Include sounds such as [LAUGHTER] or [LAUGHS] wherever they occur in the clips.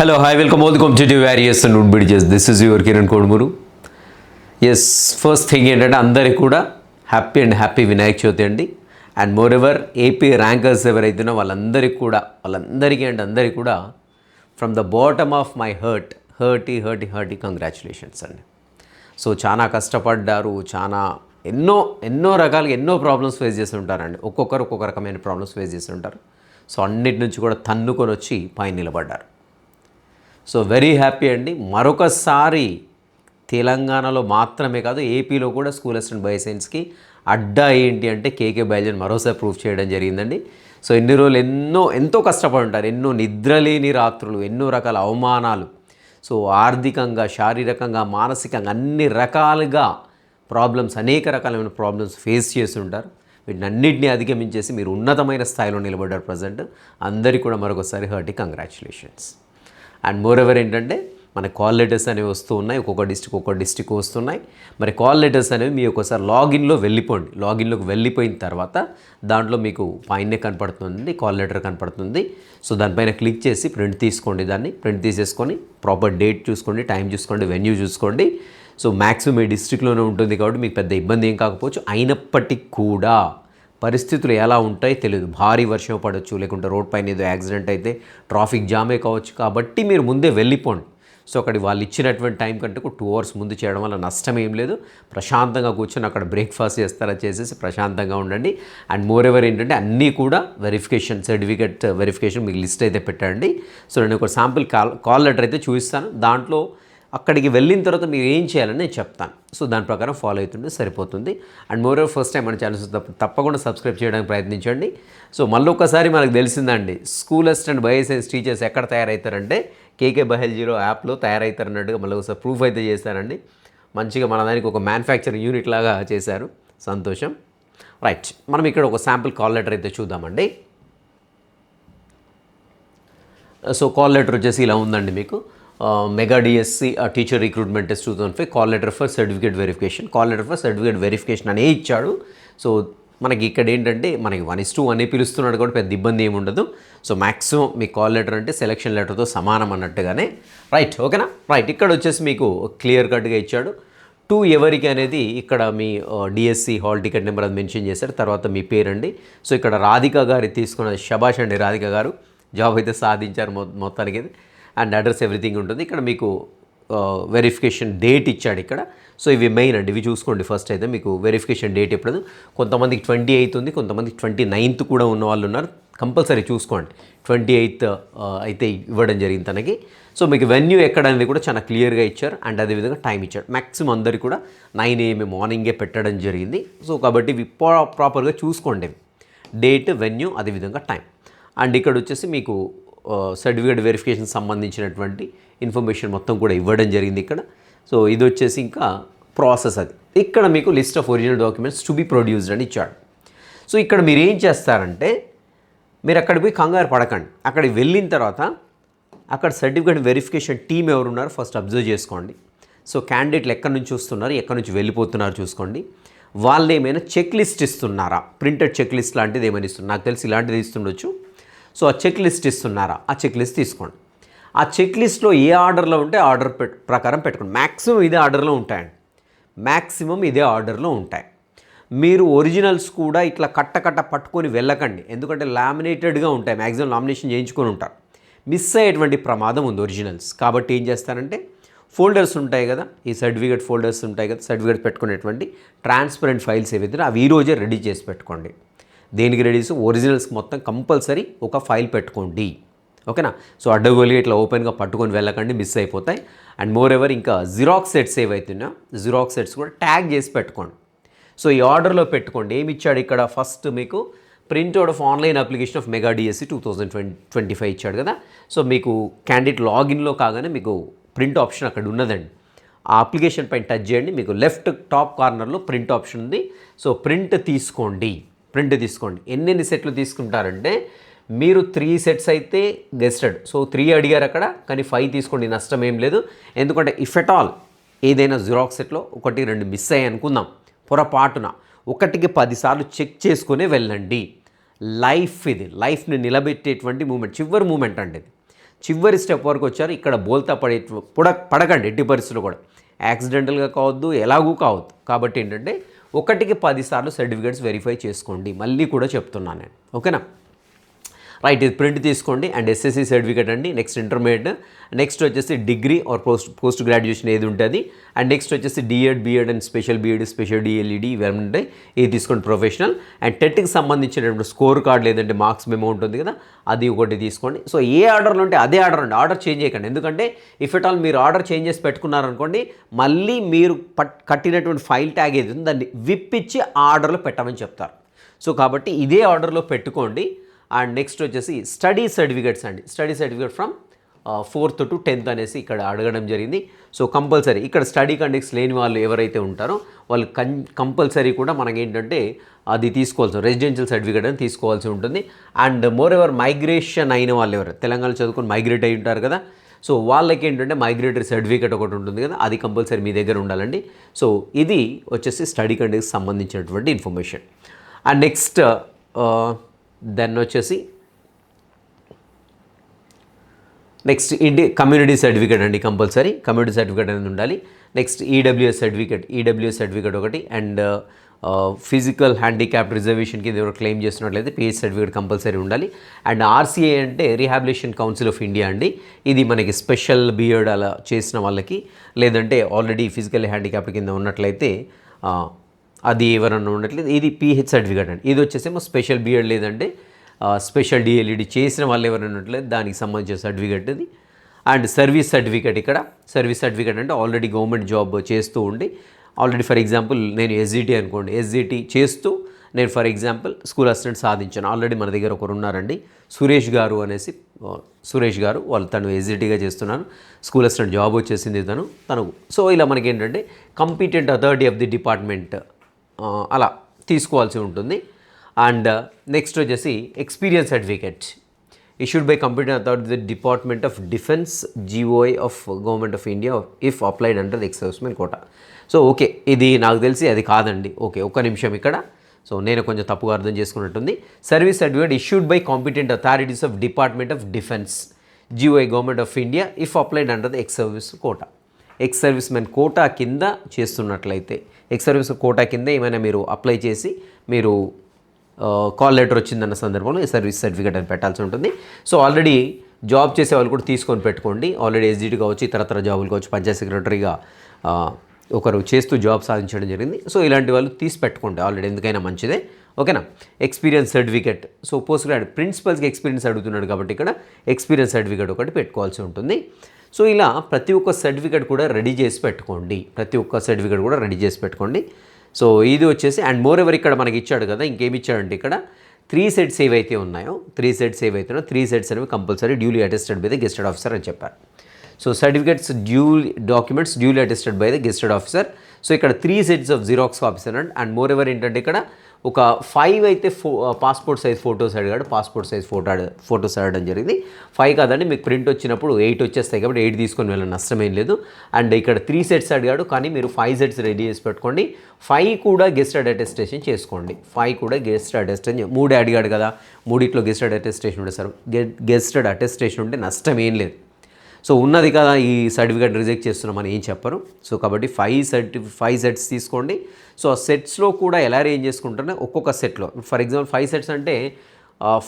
Hello hi welcome all the competitive various and would బిడిజెస్ this is your Kiran Kodumuru as first thing ఏంటంటే అందరికీ కూడా happy and happy Vinayaka Chavithi అండి. And moreover AP rankers ఎవరైతేనో వాళ్ళందరికీ కూడా వాళ్ళందరికీ and అందరికీ కూడా from the bottom of my heart hearty hearty hearty congratulations అండి. సో చాలా కష్టపడ్డారు చాలా ఎన్నో ఎన్నో రకాలుగా ఎన్నో ప్రాబ్లమ్స్ ఫేస్ చేసి ఉంటారండి. ఒక్కొక్కరు ఒక్కొక్క రకమైన ప్రాబ్లమ్స్ ఫేస్ చేసి ఉంటారు. సో అన్నిటి నుంచి కూడా తన్నుకొని వచ్చి పైన నిలబడ్డారు. సో వెరీ హ్యాపీ అండి. మరొకసారి తెలంగాణలో మాత్రమే కాదు ఏపీలో కూడా స్కూల్ అసిస్టెంట్ బయోసైన్స్కి అడ్డా ఏంటి అంటే కేకే బయలుదేరి మరోసారి ప్రూఫ్ చేయడం జరిగిందండి. సో ఎన్ని రోజులు ఎన్నో ఎంతో కష్టపడి ఉంటారు. ఎన్నో నిద్రలేని రాత్రులు ఎన్నో రకాల అవమానాలు. సో ఆర్థికంగా శారీరకంగా మానసికంగా అన్ని రకాలుగా ప్రాబ్లమ్స్ అనేక రకాలైన ప్రాబ్లమ్స్ ఫేస్ చేసి ఉంటారు వీటిని అన్నింటినీ అధిగమించేసి మీరు ఉన్నతమైన స్థాయిలో నిలబడ్డారు ప్రజెంట్. అందరికీ కూడా మరొకసారి hearty congratulations. And moreover ఏంటంటే మన కాల్ లెటర్స్ అనేవి వస్తూ ఉన్నాయి. ఒక్కొక్క డిస్టిక్ ఒక్కొక్క డిస్టిక్ వస్తున్నాయి. మరి కాల్ లెటర్స్ అనేవి మీ ఒకసారి లాగిన్లో వెళ్ళిపోండి. లాగిన్లోకి వెళ్ళిపోయిన తర్వాత దాంట్లో మీకు పైనే కనపడుతుంది కాల్ లెటర్ కనపడుతుంది. సో దానిపైన క్లిక్ చేసి ప్రింట్ తీసుకోండి దాన్ని. ప్రింట్ తీసేసుకొని ప్రాపర్ డేట్ చూసుకోండి టైం చూసుకోండి వెన్యూ చూసుకోండి. సో మ్యాక్సిమం మీ డిస్ట్రిక్ట్లోనే ఉంటుంది కాబట్టి మీకు పెద్ద ఇబ్బంది ఏం కాకపోవచ్చు. అయినప్పటికీ కూడా పరిస్థితులు ఎలా ఉంటాయి తెలియదు భారీ వర్షం పడవచ్చు లేకుంటే రోడ్ పైన ఏదో యాక్సిడెంట్ అయితే ట్రాఫిక్ జామే కావచ్చు. కాబట్టి మీరు ముందే వెళ్ళిపోండి. సో అక్కడ వాళ్ళు ఇచ్చినటువంటి టైం కంటే టూ అవర్స్ ముందు చేయడం వల్ల నష్టం ఏం లేదు. ప్రశాంతంగా కూర్చొని అక్కడ బ్రేక్ఫాస్ట్ చేస్తారా చేసేసి ప్రశాంతంగా ఉండండి. అండ్ మోర్ ఎవర్ ఏంటంటే అన్నీ కూడా వెరిఫికేషన్ సర్టిఫికేట్ వెరిఫికేషన్ మీకు లిస్ట్ అయితే పెట్టండి. సో నేను ఒక శాంపుల్ కాల్ కాల్ లెటర్ అయితే చూపిస్తాను. దాంట్లో అక్కడికి వెళ్ళిన తర్వాత మీరు ఏం చేయాలని నేను చెప్తాను. సో దాని ప్రకారం ఫాలో అవుతుంటే సరిపోతుంది. అండ్ మోర్ ఫస్ట్ టైం మన ఛానల్స్ తప్పకుండా సబ్స్క్రైబ్ చేయడానికి ప్రయత్నించండి. సో మళ్ళీ ఒకసారి మనకు తెలిసిందండి స్కూల్ అసిస్టెంట్ బయోసైన్స్ టీచర్స్ ఎక్కడ తయారవుతారంటే కేకే బహెల్ జీరో యాప్లో తయారవుతారన్నట్టుగా మళ్ళీ ఒకసారి ప్రూఫ్ అయితే చేశారండి. మంచిగా మన దానికి ఒక మ్యానుఫ్యాక్చరింగ్ యూనిట్ లాగా చేశారు. సంతోషం. రైట్ మనం ఇక్కడ ఒక శాంపుల్ కాల్ లెటర్ అయితే చూద్దామండి. సో కాల్ లెటర్ వచ్చేసి ఇలా ఉందండి మీకు. Mega DSC teacher recruitment test two thousand five call letter for certificate verification call letter for certificate verification అనే ఇచ్చాడు. సో మనకి ఇక్కడ ఏంటంటే మనకి వన్ ఇస్ టూ అనే పిలుస్తున్నాడు కూడా పెద్ద ఇబ్బంది ఏమి ఉండదు. సో మ్యాక్సిమం మీ కాల్ లెటర్ అంటే సెలక్షన్ లెటర్తో సమానం అన్నట్టుగానే. రైట్ ఓకేనా రైట్ ఇక్కడ వచ్చేసి మీకు క్లియర్ కట్గా ఇచ్చాడు. టూ ఎవరికి అనేది ఇక్కడ మీ డిఎస్సి హాల్ టికెట్ నెంబర్ అది మెన్షన్ చేశారు. తర్వాత మీ పేరండి. సో ఇక్కడ రాధిక గారి తీసుకున్న శబాష్ అండి రాధిక గారు. జాబ్ అయితే సాధించారు మొత్తానికి. అయితే అండ్ అడ్రస్ ఎవ్రీథింగ్ ఉంటుంది. ఇక్కడ మీకు వెరిఫికేషన్ డేట్ ఇచ్చాడు ఇక్కడ. సో ఇవి మెయిన్ అండి. ఇవి చూసుకోండి ఫస్ట్ అయితే మీకు వెరిఫికేషన్ డేట్ ఎప్పుడు కొంతమందికి ట్వంటీ ఎయిత్ ఉంది కొంతమందికి ట్వంటీ నైన్త్ కూడా ఉన్న వాళ్ళు ఉన్నారు. కంపల్సరీ చూసుకోండి. ట్వంటీ ఎయిత్ అయితే ఇవ్వడం జరిగింది తనకి. సో మీకు వెన్యూ ఎక్కడ అనేది కూడా చాలా క్లియర్గా ఇచ్చారు. అండ్ అదేవిధంగా టైం ఇచ్చాడు. మ్యాక్సిమం అందరికి కూడా నైన్ ఏఎం మార్నింగే పెట్టడం జరిగింది. సో కాబట్టి ఇవి ప్రాపర్గా చూసుకోండి. డేట్ వెన్యూ అదేవిధంగా టైం అండ్ ఇక్కడ వచ్చేసి మీకు సర్టిఫికేట్ వెరిఫికేషన్ సంబంధించినటువంటి ఇన్ఫర్మేషన్ మొత్తం కూడా ఇవ్వడం జరిగింది ఇక్కడ. సో ఇది వచ్చేసి ఇంకా ప్రాసెస్ అది. ఇక్కడ మీకు list of original documents to be produced అని ఇచ్చాడు. సో ఇక్కడ మీరు ఏం చేస్తారంటే మీరు అక్కడికి పోయి కంగారు పడకండి. అక్కడికి వెళ్ళిన తర్వాత అక్కడ సర్టిఫికేట్ వెరిఫికేషన్ టీం ఎవరున్నారో ఫస్ట్ అబ్జర్వ్ చేసుకోండి. సో క్యాండిడేట్లు ఎక్కడి నుంచి వస్తున్నారు ఎక్కడి నుంచి వెళ్ళిపోతున్నారు చూసుకోండి. వాళ్ళు ఏమైనా చెక్ లిస్ట్ ఇస్తున్నారా? ప్రింటెడ్ చెక్ లిస్ట్ లాంటిది ఏమైనా ఇస్తున్నారు? నాకు తెలిసి ఇలాంటిది ఇస్తుండొచ్చు. సో ఆ చెక్ లిస్ట్ ఇస్తున్నారా? ఆ చెక్ లిస్ట్ తీసుకోండి. ఆ చెక్ లిస్ట్లో ఏ ఆర్డర్లో ఉంటే ఆర్డర్ పెట్ ప్రకారం పెట్టుకోండి. మ్యాక్సిమం ఇదే ఆర్డర్లో ఉంటాయండి. మ్యాక్సిమం ఇదే ఆర్డర్లో ఉంటాయి. మీరు ఒరిజినల్స్ కూడా ఇట్లా కట్ట కట్ట పట్టుకొని వెళ్ళకండి. ఎందుకంటే లామినేటెడ్గా ఉంటాయి. మ్యాక్సిమం లామినేషన్ చేయించుకొని ఉంటారు. మిస్ అయ్యేటువంటి ప్రమాదం ఉంది ఒరిజినల్స్. కాబట్టి ఏం చేస్తారంటే ఫోల్డర్స్ ఉంటాయి కదా ఈ సర్టిఫికేట్ ఫోల్డర్స్ ఉంటాయి కదా సర్టిఫికేట్ పెట్టుకునేటువంటి ట్రాన్స్పరెంట్ ఫైల్స్ ఏవైతే అవి ఈరోజే రెడీ చేసి పెట్టుకోండి. దేనికి రెడీస్ ఒరిజినల్స్ మొత్తం కంపల్సరీ ఒక ఫైల్ పెట్టుకోండి. ఓకేనా? సో అడ్డగోలుగా ఇట్లా ఓపెన్గా పట్టుకొని వెళ్ళకండి మిస్ అయిపోతాయి. అండ్ మోర్ ఎవర్ ఇంకా జిరాక్స్ సెట్స్ ఏవైతున్నాయో జిరాక్స్ సెట్స్ కూడా ట్యాగ్ చేసి పెట్టుకోండి. సో ఈ ఆర్డర్లో పెట్టుకోండి. ఏమి ఇచ్చాడు ఇక్కడ? ఫస్ట్ మీకు print out of online application of mega DSC two thousand twenty twenty five ఇచ్చాడు కదా? సో మీకు క్యాండిడేట్ లాగిన్లో కాగానే మీకు ప్రింట్ ఆప్షన్ అక్కడ ఉన్నదండి. ఆ అప్లికేషన్ పైన టచ్ చేయండి. మీకు లెఫ్ట్ టాప్ కార్నర్లో ప్రింట్ ఆప్షన్ ఉంది. సో ప్రింట్ తీసుకోండి. ప్రింట్ తీసుకోండి. ఎన్నెన్ని సెట్లు తీసుకుంటారంటే మీరు త్రీ సెట్స్ అయితే గెస్టెడ్ సో త్రీ అడిగారు అక్కడ కానీ ఫైవ్ తీసుకోండి నష్టం ఏం లేదు. ఎందుకంటే ఇఫ్ ఎట్ ఆల్ ఏదైనా జిరాక్స్ సెట్లో ఒకటి రెండు మిస్ అయ్యాయి అనుకుందాం. పొరపాటున ఒకటికి పదిసార్లు చెక్ చేసుకునే వెళ్ళండి. లైఫ్ ఇది. లైఫ్ని నిలబెట్టేటువంటి మూమెంట్ చివరి మూమెంట్ అండి ఇది. చివరి స్టెప్ వరకు వచ్చారు. ఇక్కడ బోల్తా పడే పుడ పడకండి ఎట్టి పరిస్థితులు కూడా. యాక్సిడెంటల్గా కావద్దు ఎలాగూ కావద్దు. కాబట్టి ఏంటంటే ఒకటికి పదిసార్లు సర్టిఫికేట్స్ వెరిఫై చేసుకోండి. మళ్ళీ కూడా చెప్తున్నాను నేను. ఓకేనా? రైట్ ఇది ప్రింట్ తీసుకోండి అండ్ ఎస్ఎస్సి సర్టిఫికేట్ అండి నెక్స్ట్ ఇంటర్మీడియట్. నెక్స్ట్ వచ్చేసి degree or post post graduation ఏది ఉంటుంది? అండ్ నెక్స్ట్ వచ్చేసి DEd BEd and special BEd special DElEd ఇవన్నీ ఉంటాయి. ఇది తీసుకోండి ప్రొఫెషనల్. అండ్ టెట్కి సంబంధించినటువంటి స్కోర్ కార్డ్ లేదంటే మార్క్స్ మేము ఉంటుంది కదా అది ఒకటి తీసుకోండి. సో ఏ ఆర్డర్లో ఉంటే అదే ఆర్డర్ అండి ఆర్డర్ చేంజ్ చేయకండి. ఎందుకంటే ఇఫ్ ఎట్ ఆల్ మీరు ఆర్డర్ చేంజ్ చేసి పెట్టుకున్నారనుకోండి మళ్ళీ మీరు పట్ కట్టినటువంటి ఫైల్ ట్యాగ్ ఏది దాన్ని విప్పిచ్చి ఆ ఆర్డర్లో పెట్టమని చెప్తారు. సో కాబట్టి ఇదే ఆర్డర్లో పెట్టుకోండి. అండ్ నెక్స్ట్ వచ్చేసి స్టడీ సర్టిఫికేట్స్ అండి. Study certificate from fourth to tenth అనేసి ఇక్కడ అడగడం జరిగింది. సో కంపల్సరీ ఇక్కడ స్టడీ కండిక్స్ లేని వాళ్ళు ఎవరైతే ఉంటారో వాళ్ళు కం కంపల్సరీ కూడా మనకి ఏంటంటే అది తీసుకోవాల్సి రెసిడెన్షియల్ సర్టిఫికేట్ అని తీసుకోవాల్సి ఉంటుంది. అండ్ మోర్ ఎవర్ మైగ్రేషన్ అయిన వాళ్ళు ఎవరు? తెలంగాణ చదువుకొని మైగ్రేట్ అయి ఉంటారు కదా. సో వాళ్ళకి ఏంటంటే మైగ్రేటరీ సర్టిఫికేట్ ఒకటి ఉంటుంది కదా అది కంపల్సరీ మీ దగ్గర ఉండాలండి. సో ఇది వచ్చేసి స్టడీ కండిక్స్ సంబంధించినటువంటి ఇన్ఫర్మేషన్. అండ్ నెక్స్ట్ దెన్ వచ్చేసి నెక్స్ట్ ఇండి కమ్యూనిటీ సర్టిఫికేట్ అండి కంపల్సరీ. కమ్యూనిటీ సర్టిఫికేట్ అనేది ఉండాలి. Next EWS certificate EWS certificate ఒకటి అండ్ ఫిజికల్ హ్యాండిక్యాప్ రిజర్వేషన్ కింద ఎవరు క్లెయిమ్ చేస్తున్నట్లయితే పిహెచ్ సర్టిఫికేట్ కంపల్సరీ ఉండాలి. అండ్ ఆర్సీఏ అంటే రీహాబిలేషన్ కౌన్సిల్ ఆఫ్ ఇండియా అండి. ఇది మనకి స్పెషల్ బిఎడ్ అలా చేసిన వాళ్ళకి లేదంటే ఆల్రెడీ ఫిజికల్ హ్యాండిక్యాప్ కింద ఉన్నట్లయితే అది ఎవరన్నా ఉండట్లేదు. ఇది పిహెచ్ సర్టిఫికేట్ అండి. ఇది వచ్చేసేమో స్పెషల్ బిఎడ్ లేదంటే స్పెషల్ డిఎల్ఈడి చేసిన వాళ్ళు ఎవరైనా ఉండట్లేదు. దానికి సంబంధించిన సర్టిఫికేట్ ఇది. అండ్ సర్వీస్ సర్టిఫికేట్ ఇక్కడ. సర్వీస్ సర్టిఫికేట్ అంటే ఆల్రెడీ గవర్నమెంట్ జాబ్ చేస్తూ ఉండి ఆల్రెడీ ఫర్ ఎగ్జాంపుల్ నేను ఎస్జిటి అనుకోండి. ఎస్జిటి చేస్తూ నేను ఫర్ ఎగ్జాంపుల్ స్కూల్ అసిస్టెంట్ సాధించాను. ఆల్రెడీ మన దగ్గర ఒకరు ఉన్నారండి. సురేష్ గారు అనేసి సురేష్ గారు వాళ్ళు తను ఎస్జిటిగా చేస్తున్నాను. స్కూల్ అసిస్టెంట్ జాబ్ వచ్చేసింది తను. తను సో ఇలా మనకి ఏంటంటే competent authority of the department అలా తీసుకోవాల్సి ఉంటుంది. అండ్ నెక్స్ట్ వచ్చేసి experience certificate. Issued by computer authority the department of defence GOI of government of India if applied under the ex-serviceman so okay ఇది నాకు తెలిసి అది కాదండి. ఓకే ఒక్క నిమిషం ఇక్కడ. సో నేను కొంచెం తప్పుగా అర్థం చేసుకున్నట్టుంది. Service certificate issued by competent authorities of department of defence GOI government of India if applied under the ex service quota ex servicemen quota కింద చేస్తున్నట్లయితే ఎక్స్ సర్వీస్ కోటా కింద ఏమైనా మీరు అప్లై చేసి మీరు కాల్ లెటర్ వచ్చిందన్న సందర్భంలో ఈ సర్వీస్ సర్టిఫికేట్ అని పెట్టాల్సి ఉంటుంది. సో ఆల్రెడీ జాబ్ చేసే వాళ్ళు కూడా తీసుకొని పెట్టుకోండి. ఆల్రెడీ ఎస్జిటి కావచ్చు ఇతరతర జాబులు కావచ్చు పంచాయత్ సెక్రటరీగా ఒకరు చేస్తూ జాబ్ సాధించడం జరిగింది. సో ఇలాంటి వాళ్ళు తీసి పెట్టుకోండి. ఆల్రెడీ ఎందుకైనా మంచిదే. ఓకేనా? Experience certificate so post grad ప్రిన్సిపల్స్కి experience అడుగుతున్నాడు కాబట్టి ఇక్కడ ఎక్స్పీరియన్స్ సర్టిఫికేట్ ఒకటి పెట్టుకోవాల్సి ఉంటుంది. సో ఇలా ప్రతి ఒక్క సర్టిఫికేట్ కూడా రెడీ చేసి పెట్టుకోండి. ప్రతి ఒక్క సర్టిఫికేట్ కూడా రెడీ చేసి పెట్టుకోండి. సో ఇది వచ్చేసి అండ్ మోర్ ఎవర్ ఇక్కడ మనకి ఇచ్చాడు కదా ఇంకేమి ఇచ్చాడంటే ఇక్కడ త్రీ సెట్స్ ఏవైతే ఉన్నాయో త్రీ సెట్స్ ఏవైతే ఉన్నాయో త్రీ సెట్స్ అనేవి compulsory duly attested by the gazetted officer అని చెప్పారు. So certificates dual documents duly attested by the gazetted officer so ఇక్కడ three sets of xerox copies and and moreover ఏంటంటే ఇక్కడ ఒక ఫైవ్ అయితే ఫో పాస్పోర్ట్ సైజ్ ఫోటోస్ అడిగాడు. పాస్పోర్ట్ సైజ్ ఫోటో ఫోటోస్ అడగడం జరిగింది. ఫైవ్ కాదండి మీకు ప్రింట్ వచ్చినప్పుడు ఎయిట్ వచ్చేస్తాయి కాబట్టి ఎయిట్ తీసుకొని వెళ్ళిన నష్టం ఏం లేదు. అండ్ ఇక్కడ త్రీ సెట్స్ అడిగాడు కానీ మీరు ఫైవ్ సెట్స్ రెడీ చేసి పెట్టుకోండి. ఫైవ్ కూడా గెస్ట్ అటెస్టేషన్ చేసుకోండి. ఫైవ్ కూడా గెస్ట్ అటెస్టేషన్ మూడే అడిగాడు కదా. మూడిట్లో గెస్టెడ్ అటెస్టేషన్ ఉంటే సార్ గెస్టెడ్ అటెస్టేషన్ ఉంటే నష్టం ఏం లేదు. సో ఉన్నది కదా ఈ సర్టిఫికేట్ రిజెక్ట్ చేస్తున్నామని ఏం చెప్పరు. సో కాబట్టి ఫైవ్ సర్టి ఫైవ్ సెట్స్ తీసుకోండి. సో ఆ సెట్స్లో కూడా ఎలా అరేంజ్ చేసుకుంటారో ఒక్కొక్క సెట్లో. ఫర్ ఎగ్జాంపుల్ ఫైవ్ సెట్స్ అంటే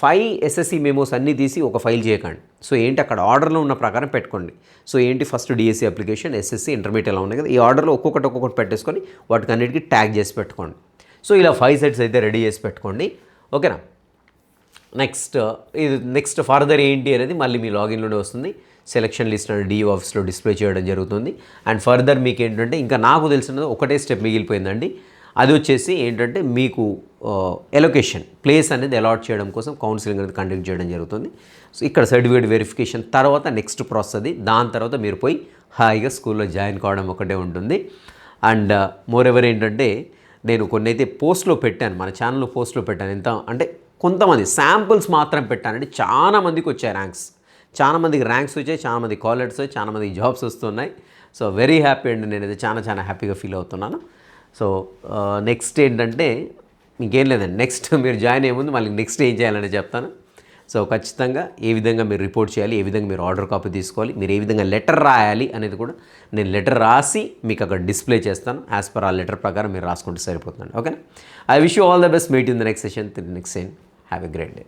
ఫైవ్ ఎస్ఎస్సి మెమోస్ అన్నీ తీసి ఒక ఫైల్ చేయకండి. సో ఏంటి అక్కడ ఆర్డర్లో ఉన్న ప్రకారం పెట్టుకోండి. సో ఏంటి first DSC application SSC intermediate ఎలా ఉన్నాయి కదా ఈ ఆర్డర్లో ఒక్కొక్కటి ఒక్కొక్కటి పెట్టేసుకొని వాటికి అన్నిటికీ ట్యాగ్ చేసి పెట్టుకోండి. సో ఇలా ఫైవ్ సెట్స్ అయితే రెడీ చేసి పెట్టుకోండి. ఓకేనా? నెక్స్ట్ ఇది నెక్స్ట్ ఫర్దర్ ఏంటి అనేది మళ్ళీ మీ లాగిన్లోనే వస్తుంది. సెలక్షన్ లిస్ట్ అనేది డిఓ ఆఫీస్లో డిస్ప్లే చేయడం జరుగుతుంది. అండ్ ఫర్దర్ మీకు ఏంటంటే ఇంకా నాకు తెలిసినది ఒకటే స్టెప్ మిగిలిపోయిందండి. అది వచ్చేసి ఏంటంటే మీకు ఎలొకేషన్ ప్లేస్ అనేది అలాట్ చేయడం కోసం కౌన్సిలింగ్ అనేది కండక్ట్ చేయడం జరుగుతుంది. సో ఇక్కడ సర్టిఫికేట్ వెరిఫికేషన్ తర్వాత నెక్స్ట్ ప్రాసెస్ అది. దాని తర్వాత మీరు పోయి హాయిగా స్కూల్లో జాయిన్ కావడం ఒకటే ఉంటుంది. అండ్ మోర్ ఎవర్ ఏంటంటే నేను కొన్ని అయితే పోస్ట్లో పెట్టాను. మన ఛానల్లో పోస్ట్లో పెట్టాను. ఎంత అంటే కొంతమంది శాంపుల్స్ మాత్రం పెట్టానంటే చాలా మందికి వచ్చాయి ర్యాంక్స్ చాలా మందికి ర్యాంక్స్ వచ్చాయి చాలామంది కాలర్స్ వచ్చాయి జాబ్స్ వస్తున్నాయి. సో వెరీ హ్యాపీ అండి. నేను చాలా చాలా హ్యాపీగా ఫీల్ అవుతున్నాను. సో నెక్స్ట్ uh, ఏంటంటే ఇంకేం లేదండి. నెక్స్ట్ [LAUGHS] మీరు జాయిన్ అయ్యే ముందు మళ్ళీ నెక్స్ట్ ఏం చేయాలని చెప్తాను. సో ఖచ్చితంగా ఏ విధంగా మీరు రిపోర్ట్ చేయాలి ఏ విధంగా మీరు ఆర్డర్ కాపీ తీసుకోవాలి మీరు ఏ విధంగా లెటర్ రాయాలి అనేది కూడా నేను లెటర్ రాసి మీకు అక్కడ డిస్ప్లే చేస్తాను. యాజ్ పర్ ఆ లెటర్ ప్రకారం మీరు రాసుకుంటే సరిపోతుందండి. ఓకేనా I wish you all the best meet in the next session next సెన్ have a great day